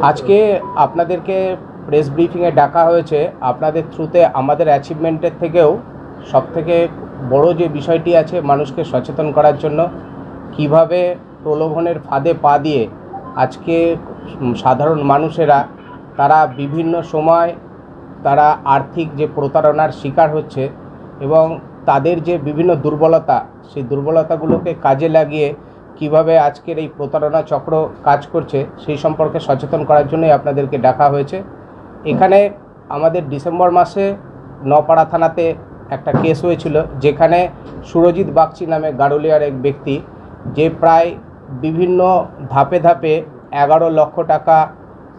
আজকে আপনাদেরকে প্রেস ব্রিফিংয়ে ডাকা হয়েছে আপনাদের থ্রুতে আমাদের অ্যাচিভমেন্টের থেকেও সবথেকে বড় যে বিষয়টি আছে মানুষকে সচেতন করার জন্য কীভাবে প্রলোভনের ফাঁদে পা দিয়ে আজকে সাধারণ মানুষেরা তারা বিভিন্ন সময় তারা আর্থিক যে প্রতারণার শিকার হচ্ছে এবং তাদের যে বিভিন্ন দুর্বলতা, সেই দুর্বলতাগুলোকে কাজে লাগিয়ে কীভাবে আজকের এই প্রতারণা চক্র কাজ করছে, সেই সম্পর্কে সচেতন করার জন্যই আপনাদেরকে ডাকা হয়েছে। এখানে আমাদের ডিসেম্বর মাসে নপাড়া থানাতে একটা কেস হয়েছিল, যেখানে সুরজিৎ বাগচি নামে গাড়ুলিয়ার এক ব্যক্তি, যে প্রায় বিভিন্ন ধাপে ধাপে এগারো লক্ষ টাকা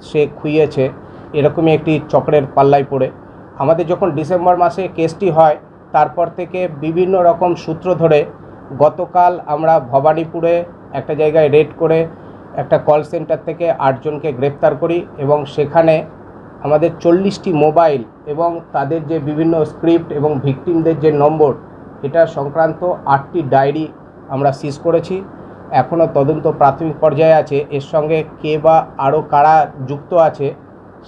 সে খুইয়েছে, এরকমই একটি চক্রের পাল্লায় পড়ে। আমাদের যখন ডিসেম্বর মাসে কেসটি হয় তারপর থেকে বিভিন্ন রকম সূত্র ধরে গতকাল আমরা ভবানীপুরে একটা জায়গায় রেড করে একটা কল সেন্টার থেকে আটজনকে গ্রেপ্তার করি এবং সেখানে আমাদের চল্লিশটি মোবাইল এবং তাদের যে বিভিন্ন স্ক্রিপ্ট এবং ভিকটিমদের যে নম্বর, এটা সংক্রান্ত আটটি ডায়েরি আমরা সিজ করেছি। এখনও তদন্ত প্রাথমিক পর্যায়ে আছে। এর সঙ্গে কে বা আরও কারা যুক্ত আছে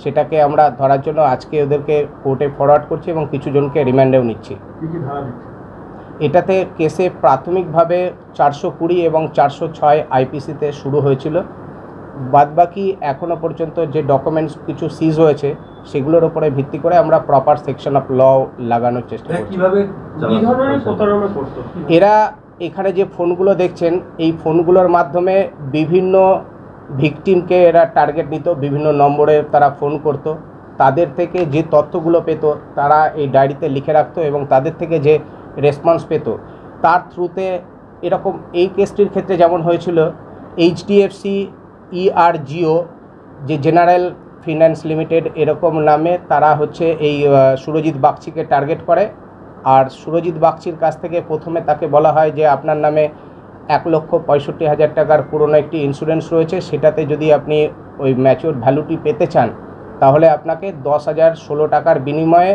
সেটাকে আমরা ধরার জন্য আজকে ওদেরকে কোর্টে ফরওয়ার্ড করছি এবং কিছু জনকে রিমান্ডেও নিচ্ছি। এটাতে কেসে প্রাথমিকভাবে চারশো কুড়ি এবং চারশো ছয় আইপিসিতে শুরু হয়েছিল। বাদবাকি এখনও পর্যন্ত যে ডকুমেন্টস কিছু সিজ হয়েছে সেগুলোর উপরে ভিত্তি করে আমরা প্রপার সেকশন অফ ল লাগানোর চেষ্টা করছি। এরা এখানে যে ফোনগুলো দেখছেন এই ফোনগুলোর মাধ্যমে বিভিন্ন ভিকটিমকে এরা টার্গেট নিত, বিভিন্ন নম্বরে তারা ফোন করত। তাদের থেকে যে তথ্যগুলো পেত, তারা এই ডায়েরিতে লিখে রাখতো এবং তাদের থেকে যে রেসপন্স পেত, তার থ্রুতে এরকম এই কেসটির ক্ষেত্রে যেমন হয়েছিল এইচডিএফসি ইআরজিও E যে জেনারেল ফিন্যান্স লিমিটেড এরকম নামে তারা হচ্ছে এই সুরজিৎ বাগচিকে টার্গেট করে। আর সুরজিৎ বাগচির কাছ থেকে প্রথমে তাকে বলা হয় যে আপনার নামে এক লক্ষ পঁয়ষট্টি হাজার টাকার পুরনো একটি ইন্স্যুরেন্স রয়েছে। সেটাতে যদি আপনি ওই ম্যাচিওর ভ্যালুটি পেতে চান, তাহলে আপনাকে দশ হাজার ষোলো টাকার বিনিময়ে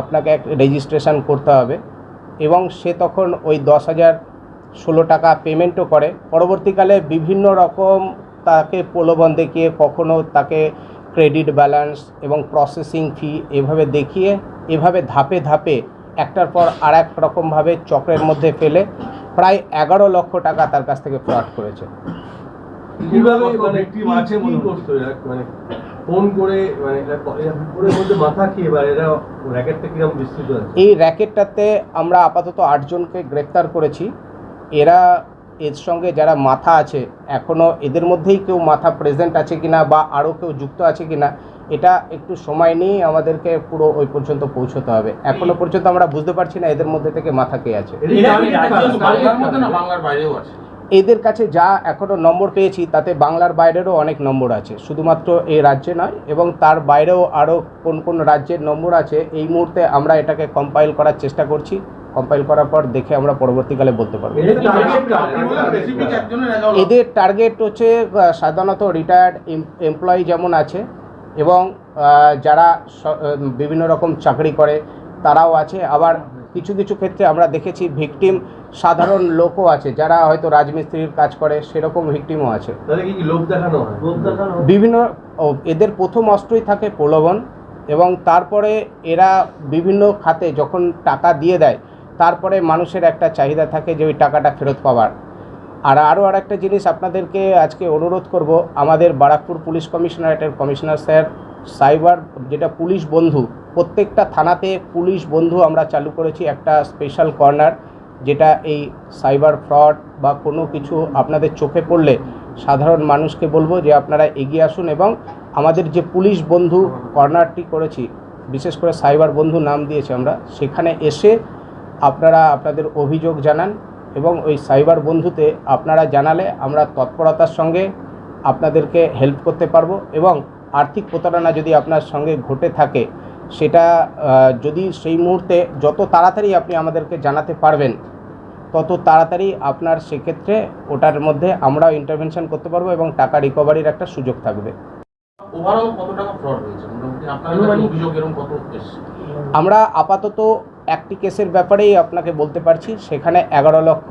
আপনাকে এক রেজিস্ট্রেশন করতে হবে এবং সে তখন ওই দশ হাজার ষোলো টাকা পেমেন্টও করে। পরবর্তীকালে বিভিন্ন রকম তাকে প্রলোভন দেখিয়ে, কখনো তাকে ক্রেডিট ব্যালেন্স এবং প্রসেসিং ফি এভাবে দেখিয়ে, এভাবে ধাপে ধাপে একটার পর আর এক রকমভাবে চক্রের মধ্যে ফেলে প্রায় এগারো লক্ষ টাকা তার কাছ থেকে ফ্রড করেছে। কীভাবে মানে আছে মনে ফোন করে মানে মাথা খেয়ে বা এরা র্যাকেটটা কীরকম বিস্তৃত এই র্যাকেটটাতে আমরা আপাতত আটজনকে গ্রেফতার করেছি। এরা এর সঙ্গে যারা মাথা আছে এখনও এদের মধ্যেই কেউ মাথা প্রেজেন্ট আছে কিনা বা আরও কেউ যুক্ত আছে কিনা এটা একটু সময় নিয়েই আমাদেরকে পুরো ওই পর্যন্ত পৌঁছতে হবে। এখনও পর্যন্ত আমরা বুঝতে পারছি না এদের মধ্যে থেকে মাথা কে আছে। এদের কাছে যা এখনও নম্বর পেয়েছি তাতে বাংলার বাইরেরও অনেক নম্বর আছে। শুধুমাত্র এই রাজ্যে নয় এবং তার বাইরেও আরও কোন কোন রাজ্যের নম্বর আছে এই মুহূর্তে আমরা এটাকে কম্পাইল করার চেষ্টা করছি। কম্পাইল করার পর দেখে আমরা পরবর্তীকালে বলতে পারব। এদের টার্গেট হচ্ছে সাধারণত রিটায়ার্ড এমপ্লয়ি যেমন আছে এবং যারা বিভিন্ন রকম চাকরি করে তারাও আছে। আবার কিছু কিছু ক্ষেত্রে আমরা দেখেছি ভিকটিম সাধারণ লোকও আছে যারা হয়তো রাজমিস্ত্রির কাজ করে সেরকম ভিকটিমও আছে। তাহলে কি কি লোভ দেখানো হয়? লোভ দেখানো বিভিন্ন এদের প্রথম অস্ত্রই থাকে প্রলোভন এবং তারপরে এরা বিভিন্ন খাতে যখন টাকা দিয়ে দেয় তারপরে মানুষের একটা চাহিদা থাকে যে ওই টাকাটা ফেরত পাওয়ার। আর আরও আর একটা জিনিস আপনাদেরকে আজকে অনুরোধ করব, আমাদের বারাকপুর পুলিশ কমিশনারেটের কমিশনার স্যার সাইবার, যেটা পুলিশ বন্ধু, প্রত্যেকটা থানাতে পুলিশ বন্ধু আমরা চালু করেছি একটা স্পেশাল কর্নার যেটা এই সাইবার ফ্রড বা কোনো কিছু আপনাদের চোখে পড়লে সাধারণ মানুষকে বলব যে আপনারা এগিয়ে আসুন এবং আমাদের যে পুলিশ বন্ধু কর্নারটি করেছি, বিশেষ করে সাইবার বন্ধু নাম দিয়েছি আমরা, সেখানে এসে আপনারা আপনাদের অভিযোগ জানান এবং ওই সাইবার বন্ধুতে আপনারা জানালে আমরা তৎপরতার সঙ্গে আপনাদেরকে হেল্প করতে পারব এবং আর্থিক প্রতারণা যদি আপনার সঙ্গে ঘটে থাকে সেটা যদি সেই মুহূর্তে যত তাড়াতাড়ি আপনি আমাদেরকে জানাতে পারবেন তত তাড়াতাড়ি আপনার সেক্ষেত্রে ওটার মধ্যে আমরাও ইন্টারভেনশন করতে পারব এবং টাকা রিকভারির একটা সুযোগ থাকবে। ওভারঅল কত টাকা ফ্রড হয়েছে? আপনার অভিযোগ এরকম কত এসছে? আমরা আপাতত একটি কেসের ব্যাপারেই আপনাকে বলতে পারছি সেখানে এগারো লক্ষ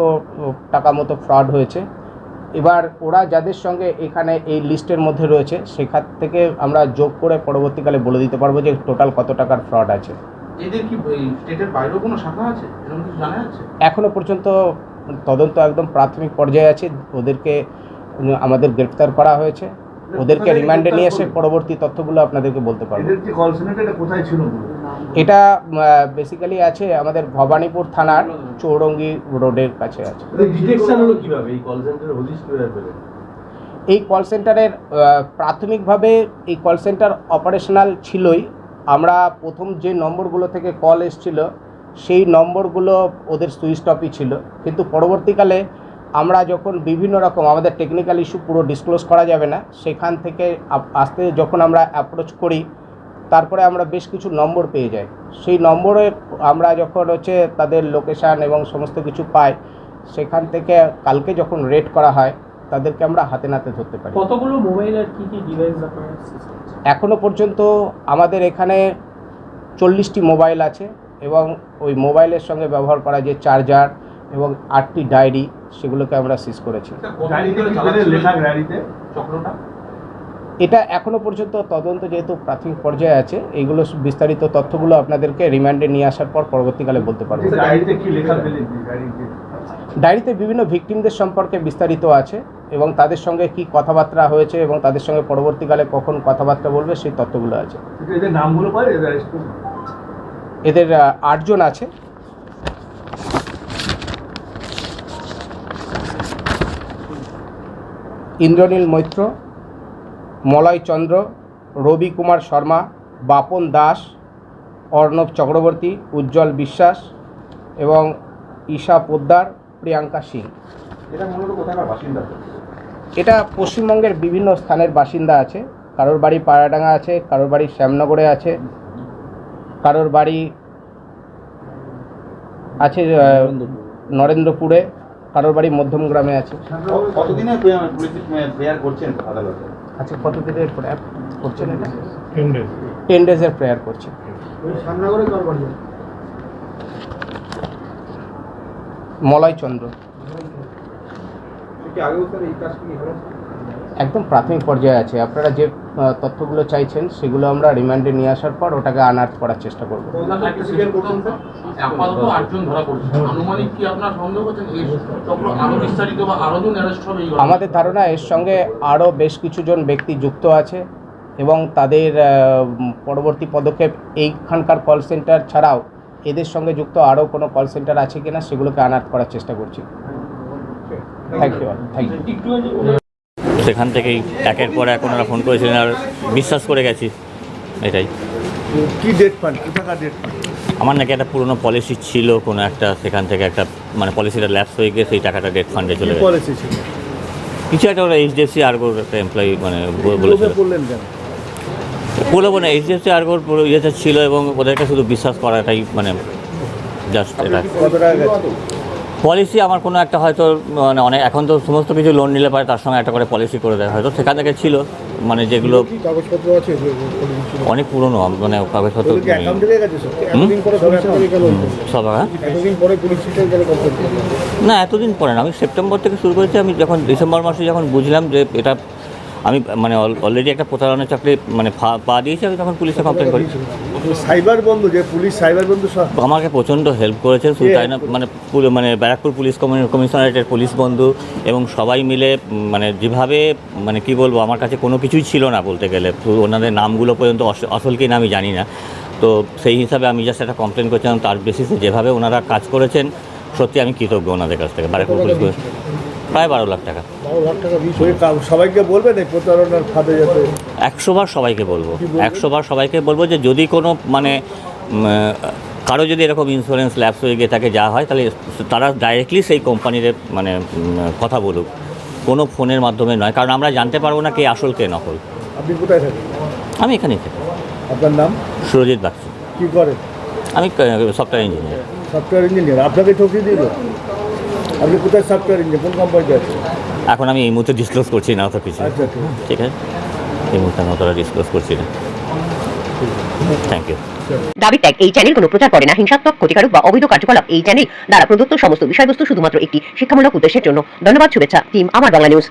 টাকা মতো ফ্রড হয়েছে। এবার ওরা যাদের সঙ্গে এখানে এই লিস্টের মধ্যে রয়েছে সেখান থেকে আমরা যোগ করে পরবর্তীকালে বলে দিতে পারব যে টোটাল কত টাকার ফ্রড আছে। এদের কি স্টেটের বাইরেও কোনো শাখা আছে? জানা যাচ্ছে এখনও পর্যন্ত তদন্ত একদম প্রাথমিক পর্যায়ে আছে। ওদেরকে আমাদের গ্রেপ্তার করা হয়েছে। ওদেরকে রিমান্ডে নিয়ে এসে পরবর্তী তথ্যগুলো আপনাদেরকে বলতে পারব। এটা কোথায় ছিল? এটা বেসিক্যালি আছে আমাদের ভবানীপুর থানার চৌরঙ্গি রোডের কাছে আছে। এই কল সেন্টারের প্রাথমিকভাবে এই কল সেন্টার অপারেশনাল ছিলই। আমরা প্রথম যে নম্বরগুলো থেকে কল এসছিল সেই নম্বরগুলো ওদের সুইচ টপই ছিল। কিন্তু পরবর্তীকালে আমরা যখন বিভিন্ন রকম আমাদের টেকনিক্যাল ইস্যু পুরো ডিসক্লোজ করা যাবে না সেখান থেকে আস্তে যখন আমরা অ্যাপ্রোচ করি তারপরে আমরা বেশ কিছু নম্বর পেয়ে যাই সেই নম্বরে আমরা যখন হচ্ছে তাদের লোকেশান এবং সমস্ত কিছু পাই সেখান থেকে কালকে যখন রেড করা হয় তাদেরকে আমরা হাতে নাতে ধরতে পারি কতগুলো মোবাইল আর কি কি ডিভাইস? এখনও পর্যন্ত আমাদের এখানে চল্লিশটি মোবাইল আছে এবং ওই মোবাইলের সঙ্গে ব্যবহার করা যে চার্জার এবং আটটি ডায়েরি সেগুলোকে আমরা সিজ করেছি। এটা এখনও পর্যন্ত তদন্ত যেহেতু প্রাথমিক পর্যায়ে আছে এইগুলো বিস্তারিত তথ্যগুলো আপনাদেরকে রিমান্ডে নিয়ে আসার পর পরবর্তীকালে বলতে পারব। ডায়েরিতে বিভিন্ন ভিকটিমদের সম্পর্কে বিস্তারিত আছে এবং তাদের সঙ্গে কি কথাবার্তা হয়েছে এবং তাদের সঙ্গে পরবর্তীকালে কখন কথাবার্তা বলবে সেই তথ্যগুলো আছে। এদের নামগুলো এদের আটজন আছে। ইন্দ্রনীল মৈত্র মলয় চন্দ্র রবি কুমার শর্মা বাপন দাস অর্ণব চক্রবর্তী উজ্জ্বল বিশ্বাস এবং ঈশা পোদ্দার প্রিয়াঙ্কা সিং। এটা মূলত কোথাকার বাসিন্দা? এটা পশ্চিমবঙ্গের বিভিন্ন স্থানের বাসিন্দা আছে। কারোর বাড়ি পাড়াডাঙ্গা আছে কারোর বাড়ি শ্যামনগরে আছে কারোর বাড়ি আছে নরেন্দ্রপুরে কারোর বাড়ি আছে। কতদিনে প্রেয়ার করছেন আদালতে? আচ্ছা কতদিনের প্রেয়ার করছেন এটা? টেন ডেজের প্রেয়ার করছে মলয় চন্দ্র একদম প্রাথমিক পর্যায়ে আছে। আপনারা যে তথ্যগুলো চাইছেন সেগুলো আমরা রিমান্ডে নিয়ে আসার পর ওটাকে আনার্থ করার চেষ্টা করব। আপাতত আটজন ধরা পড়েছে। আনুমানিক কি আপনার সন্দেহ করছেন? এই চক্র আরও বিস্তারিত বা আরও জন অ্যারেস্ট হবে আমাদের ধারণা এর সঙ্গে আরও বেশ কিছুজন ব্যক্তি যুক্ত আছে এবং তাদের পরবর্তী পদক্ষেপ এইখানকার কল সেন্টার ছাড়াও এদের সঙ্গে যুক্ত আরও কোনো কল সেন্টার আছে কিনা সেগুলোকে আনার্থ করার চেষ্টা করছি। থ্যাংক ইউ থ্যাংক ইউ সেখান থেকেই একের পর এক ওনারা ফোন করেছিলেন আর বিশ্বাস করে গেছি এটাই। কি ডেট ফান্ড কোথাকার ডেট আমার নাকি একটা পুরনো পলিসি ছিল কোনো একটা সেখান থেকে একটা মানে পলিসিটা ল্যাপস হয়ে গিয়ে সেই টাকাটা ডেট ফান্ডে চলে গেছে। পলিসি ছিল? কিছু একটা ওরা এইচডিএফসি আর্গোর একটা এমপ্লয়ি মানে বলেছিল। পড়লেন কেন? বলব না এইচডিএফসি আর্গোর পুরো ইয়েটা ছিল এবং ওদেরকে শুধু বিশ্বাস করাটাই মানে জাস্ট এটা। টাকা পলিসি আমার কোনো একটা হয়তো মানে অনেক এখন তো সমস্ত কিছু লোন নিলে পারে তার সঙ্গে একটা করে পলিসি করে দেয়। হয়তো সেখান থেকে ছিল মানে যেগুলো কাগজপত্র আছে অনেক পুরনো মানে কাগজপত্র সব? হ্যাঁ? না এতদিন পরে না। আমি সেপ্টেম্বর থেকে শুরু করেছি। আমি যখন ডিসেম্বর মাসে যখন বুঝলাম যে এটা আমি মানে অলরেডি একটা প্রতারণা চাকরি মানে পা দিয়েছি আমি তখন পুলিশে কমপ্লেন করি। সাইবার বন্ধু যে পুলিশ সাইবার বন্ধু আমাকে প্রচণ্ড হেল্প করেছে শুধু তাই না মানে পুরো- মানে ব্যারাকপুর পুলিশ কমি- কমিশনারেটের পুলিশ বন্ধু এবং সবাই মিলে মানে যেভাবে মানে কি বলব আমার কাছে কোনো কিছুই ছিল না বলতে গেলে ওনাদের নামগুলো পর্যন্ত আসল কি না আমি জানি না। তো সেই হিসাবে আমি জাস্ট একটা কমপ্লেন করেছিলাম তার বেসিসে যেভাবে ওনারা কাজ করেছেন সত্যি আমি কৃতজ্ঞ ওনাদের কাছ থেকে ব্যারাকপুর পুলিশ প্রায় বারো লাখ টাকা। সবাইকে বলবেন এই প্রতারণার ফাঁদে যাতে একশো বার সবাইকে বলব। একশো বার সবাইকে বলব যে যদি কোনো মানে কারও যদি এরকম ইন্স্যুরেন্স ল্যাপস হয়ে গিয়ে থাকে যা হয় তাহলে তারা ডাইরেক্টলি সেই কোম্পানির মানে কথা বলুক। কোনো ফোনের মাধ্যমে নয়। কারণ আমরা জানতে পারব না কে আসল কে নকল। আপনি কোথায় থাকেন? আমি এখানেই থাকি। আপনার নাম? সুরজিৎ বাগচি। কি করেন? আমি সফটওয়্যার ইঞ্জিনিয়ার সফটওয়্যার ইঞ্জিনিয়ার আপনাকে ঠকিয়ে দিল? আপনি কোথায় সফটওয়্যার ইঞ্জিনিয়ার কোন কোম্পানিতে আছেন? এখন আমি এই মুহূর্তে ডিসক্লোজ করছি না অত কিছু। আচ্ছা ঠিক আছে। এই মুহূর্তে আমি অতটা ডিসক্লোজ করছি না। থ্যাংক ইউ দাবি ট্যাগ এই চ্যানেল কোনো প্রচার করে না। হিংসাত্মক ক্ষতিকারক বা অবৈধ কার্যকলাপ এই চ্যানেল দ্বারা প্রদত্ত সমস্ত বিষয়বস্তু শুধুমাত্র একটি শিক্ষামূলক উদ্দেশ্যের জন্য। ধন্যবাদ শুভেচ্ছা। টিম আমার বাংলা নিউজ